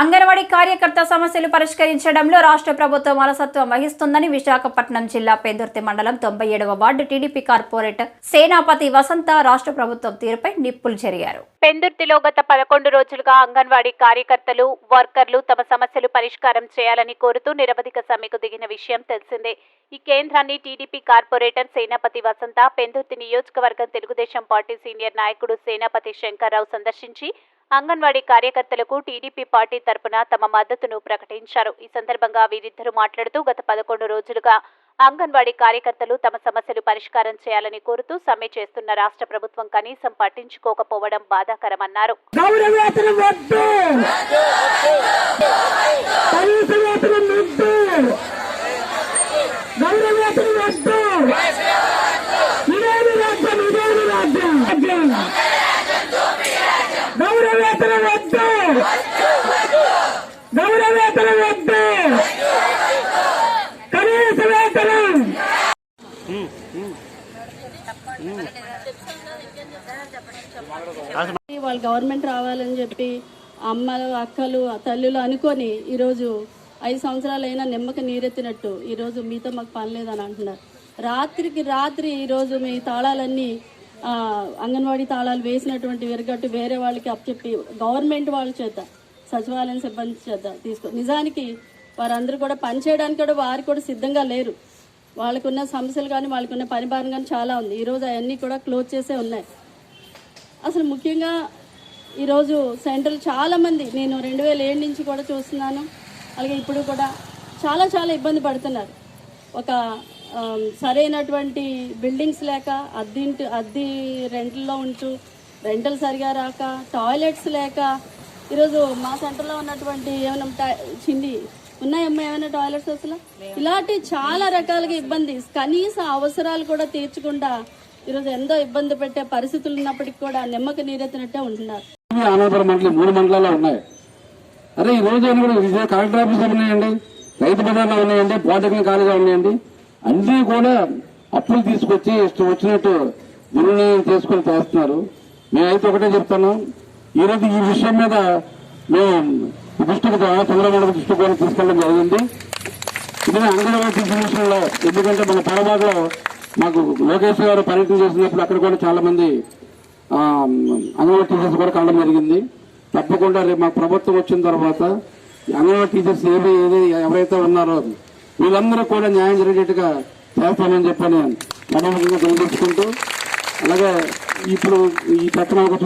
అంగన్వాడీ కార్యకర్త సమస్యలు పరిష్కరించడంలో రాష్ట్ర ప్రభుత్వం అలసత్వం వహిస్తుందని విశాఖపట్నం జిల్లా పెందుర్తి మండలం తొంభై ఏడవ ward TDP corporator Senapathi Vasantha రాష్ట్ర ప్రభుత్వం తీరుపై నిప్పులు జరిగారు. పెందుర్తిలో గత పదకొండు రోజులుగా అంగన్వాడీ కార్యకర్తలు వర్కర్లు తమ సమస్యలు పరిష్కారం చేయాలని కోరుతూ నిరవధిక సమ్మెకు దిగిన విషయం తెలిసిందే. ఈ కేంద్రాన్ని టీడీపీ కార్పొరేటర్ సేనాపతి వసంత పెందుర్తి నియోజకవర్గం తెలుగుదేశం పార్టీ సీనియర్ నాయకుడు సేనాపతి శంకర్రావు సందర్శించి అంగన్వాడీ కార్యకర్తలకు టీడీపీ పార్టీ తరపున తమ మద్దతును ప్రకటించారు ఈ సందర్భంగా వీరిద్దరూ మాట్లాడుతూ గత పదకొండు రోజులుగా అంగన్వాడీ కార్యకర్తలు తమ సమస్యలు పరిష్కారం చేయాలని కోరుతూ సమ్మె చేస్తున్న రాష్ట్ర ప్రభుత్వం కనీసం పట్టించుకోకపోవడం బాధాకరమన్నారు గౌరవేతనం వద్దు కనీస వేతనం వద్దు గౌరవేతనం వద్దు ఇదేమి రాజ్యం ఇదేమి రాజ్యం రాజ్యం గౌరవేతనం వద్దు గౌరవేతనం వద్దు కనీస వేతనం. వాళ్ళు గవర్నమెంట్ రావాలని చెప్పి అమ్మలు అక్కలు తల్లులు అనుకొని ఈరోజు ఐదు సంవత్సరాలు అయినా నీరెత్తినట్టు ఈరోజు మీతో మాకు పని లేదని అంటున్నారు. రాత్రికి రాత్రి ఈరోజు మీ తాళాలన్నీ అంగన్వాడీ తాళాలు వేసినటువంటి విరగట్టు వేరే వాళ్ళకి అప్పచెప్పి గవర్నమెంట్ వాళ్ళ చేత సచివాలయం సిబ్బంది చేత తీసుకో నిజానికి వారందరూ కూడా పనిచేయడానికి కూడా వారు కూడా సిద్ధంగా లేరు. వాళ్ళకున్న సమస్యలు కానీ వాళ్ళకున్న పని భారం కానీ చాలా ఉంది. ఈరోజు అవన్నీ కూడా క్లోజ్ చేసే ఉన్నాయి. అసలు ముఖ్యంగా ఈరోజు సెంట్రల్ చాలామంది నేను రెండు వేల ఏడు నుంచి కూడా చూస్తున్నాను. అలాగే ఇప్పుడు కూడా చాలా చాలా ఇబ్బంది పడుతున్నారు. ఒక సరైనటువంటి బిల్డింగ్స్ లేక అద్దెంటి అద్దె రెంట్లో ఉంటూ రెంటలు సరిగా రాక టాయిలెట్స్ లేక ఈరోజు మా సెంటర్లో ఉన్నటువంటి ఏమైనా టా- చింది ఉన్నాయమ్మా ఏమైనా టాయిలెట్స్ అసలు? ఇలాంటి చాలా రకాలుగా ఇబ్బంది. కనీస అవసరాలు కూడా తీర్చకుండా ఈరోజు ఎంతో ఇబ్బంది పెట్టే పరిస్థితులు ఉన్నప్పటికీ కూడా నిమ్మక నీరెత్తినట్టే ఉంటున్నారు. అనంతరం మండలి మూడు మండలాల్లో ఉన్నాయి. అరే ఈ రోజు కూడా విజయ కలెక్టర్ ఆఫీస్ ఉన్నాయండి? రైతు బజార్లో ఉన్నాయండి? పాలిటెక్నిక్ కాలేజీలో ఉన్నాయండి? అన్ని కూడా అప్పులు తీసుకొచ్చి ఇష్టం వచ్చినట్టు నిర్ణయం చేసుకుని చేస్తున్నారు. మేమైతే ఒకటే చెప్తున్నాం ఈ రోజు ఈ విషయం మీద మేము దృష్టికి చంద్రబాబు దృష్టికి కూడా తీసుకెళ్ళడం జరిగింది. ఇది అంగన్వాడీ టీచర్ విషయంలో ఎందుకంటే మన పొరపాటులో మాకు లోకేష్ గారు పర్యటన చేసినప్పుడు అక్కడ కూడా చాలా మంది అంగన్వాడీ టీచర్స్ కూడా కావడం జరిగింది. తప్పకుండా రేపు మాకు ప్రభుత్వం వచ్చిన తర్వాత అంగన్వాడీ టీచర్స్ ఏది ఏది ఎవరైతే ఉన్నారో వీళ్ళందరూ కూడా న్యాయం జరిగేట్టుగా చేస్తామని చెప్పని మనోహరంగా తెలియజేసుకుంటూ అలాగే ఇప్పుడు ఈ పక్కన ఒక